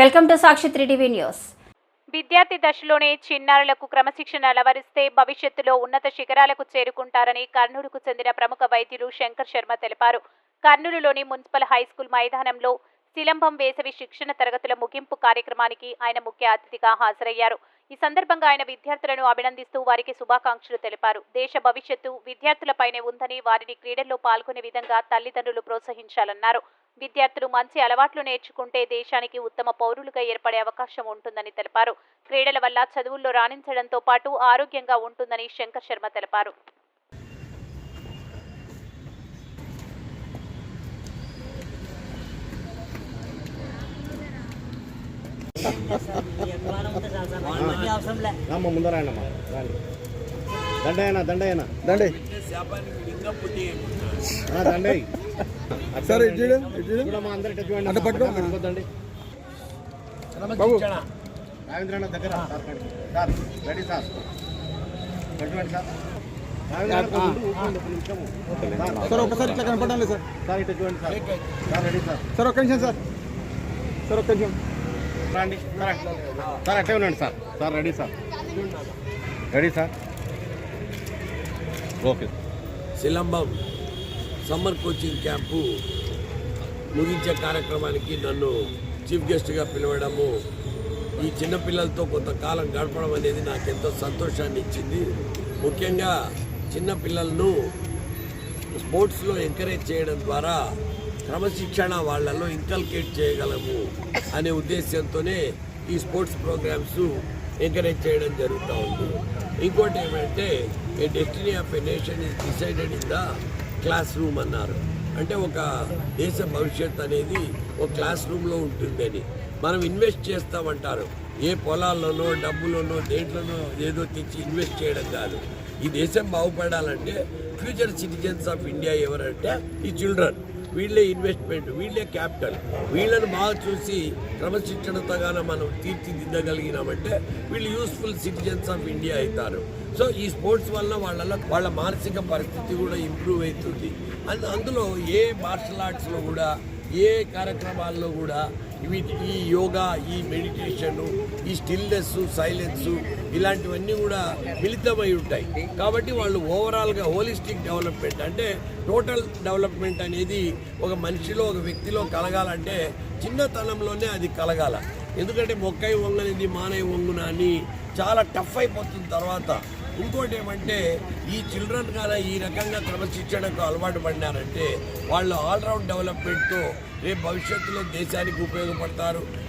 Welcome to Sakshi three TV news. విద్యార్థి దశలోనే చిన్నారులకు క్రమశిక్షణ అలవరిస్తే భవిష్యత్తులో ఉన్నత శిఖరాలకు చేరుకుంటారని కర్నూలుకు చెందిన ప్రముఖ వైద్యులు శంకర్ శర్మ తెలిపారు. కర్నూలులోని మున్సిపల్ హైస్కూల్ మైదానంలో శిలంబం వేసవి శిక్షణ తరగతుల ముగింపు కార్యక్రమానికి ఆయన ముఖ్య అతిథిగా హాజరయ్యారు. ఈ సందర్భంగా ఆయన విద్యార్థులను అభినందిస్తూ వారికి శుభాకాంక్షలు తెలిపారు. దేశ భవిష్యత్తు విద్యార్థులపైనే ఉందని వారిని క్రీడల్లో పాల్గొనే విధంగా తల్లిదండ్రులు ప్రోత్సహించాలన్నారు. విద్యార్థులు మంచి అలవాట్లు నేర్చుకుంటే దేశానికి ఉత్తమ పౌరులుగా ఏర్పడే అవకాశం ఉంటుందని తెలిపారు. క్రీడల వల్ల చదువుల్లో రాణించడంతో పాటు ఆరోగ్యంగా ఉంటుందని శంకర్ శర్మ తెలిపారు. రామ్మ ముందర ఆయనమ్మా రాని దండయ్యనా దండయ్యనా? దండి దండయ్ సార్. చూడమ్మా అందరి టచ్ అటు పట్టుకో. అటు పట్టుకోద్దండి బాబు. రావేంద్రన్న దగ్గర సార్ కండి. Sir ready sir. పెట్టుకోండి సార్. సార్, సార్ ఒకసారి ఇట్లా కనపడడం సార్. సార్ ఇటు చూడండి sir. Sir ready sir. Sir ఒక్క నిమిషం సార్. సార్ ఒక్క నిమిషం. రండి సార్ అట్టే సార్ ఉండండి sir. Sir ready sir. Ready sir. Okay. Silambam summer coaching camp ముగించే కార్యక్రమానికి నన్ను చీఫ్ గెస్ట్గా పిలవడము ఈ చిన్నపిల్లలతో కొంతకాలం గడపడం అనేది నాకు ఎంతో సంతోషాన్ని ఇచ్చింది ముఖ్యంగా చిన్నపిల్లలను స్పోర్ట్స్లో ఎంకరేజ్ చేయడం ద్వారా క్రమశిక్షణ వాళ్ళలో ఇన్కల్కేట్ చేయగలము అనే ఉద్దేశంతోనే ఈ స్పోర్ట్స్ ప్రోగ్రామ్స్ ఎంకరేజ్ చేయడం జరుగుతూ ఉంది. ఇంకోటి ఏమంటే a destiny of a nation is decided in the class room అన్నారు. అంటే ఒక దేశ భవిష్యత్ అనేది ఒక క్లాస్ రూమ్లో ఉంటుందని. మనం ఇన్వెస్ట్ చేస్తామంటారు. ఏ పొలాల్లోనో డబ్బులోనో దేంట్లోనో ఏదో తెచ్చి ఇన్వెస్ట్ చేయడం కాదు. ఈ దేశం బాగుపడాలంటే ఫ్యూచర్ సిటిజన్స్ ఆఫ్ ఇండియా ఎవరంటే ఈ చిల్డ్రన్. వీళ్ళే ఇన్వెస్ట్మెంట్ వీళ్ళే క్యాపిటల్ వీళ్ళని బాగా చూసి క్రమశిక్షణతగాన మనం తీర్చిదిద్దగలిగినామంటే వీళ్ళు యూస్ఫుల్ సిటిజన్స్ ఆఫ్ ఇండియా అవుతారు. సో ఈ స్పోర్ట్స్ వల్ల వాళ్ళ వాళ్ళ మానసిక పరిస్థితి కూడా ఇంప్రూవ్ అవుతుంది. అండ్ అందులో ఏ మార్షల్ ఆర్ట్స్లో కూడా ఏ కార్యక్రమాల్లో కూడా ఇవి ఈ యోగా ఈ మెడిటేషను ఈ స్టిల్నెస్ సైలెన్స్ ఇలాంటివన్నీ కూడా మిళితమై ఉంటాయి. కాబట్టి వాళ్ళు ఓవరాల్గా హోలిస్టిక్ డెవలప్మెంట్ అంటే టోటల్ డెవలప్మెంట్ అనేది ఒక మనిషిలో ఒక వ్యక్తిలో కలగాలంటే చిన్నతనంలోనే అది కలగాల. ఎందుకంటే మొక్కై వంగనిది మానై వంగున అని చాలా టఫ్ అయిపోతుంది తర్వాత. ఇంకోటి ఏమంటే ఈ చిల్డ్రన్ కానీ ఈ రకంగా క్రమశిక్షణకు అలవాటు పడినారంటే వాళ్ళు ఆల్రౌండ్ డెవలప్మెంట్తో రేపు భవిష్యత్తులో దేశానికి ఉపయోగపడతారు.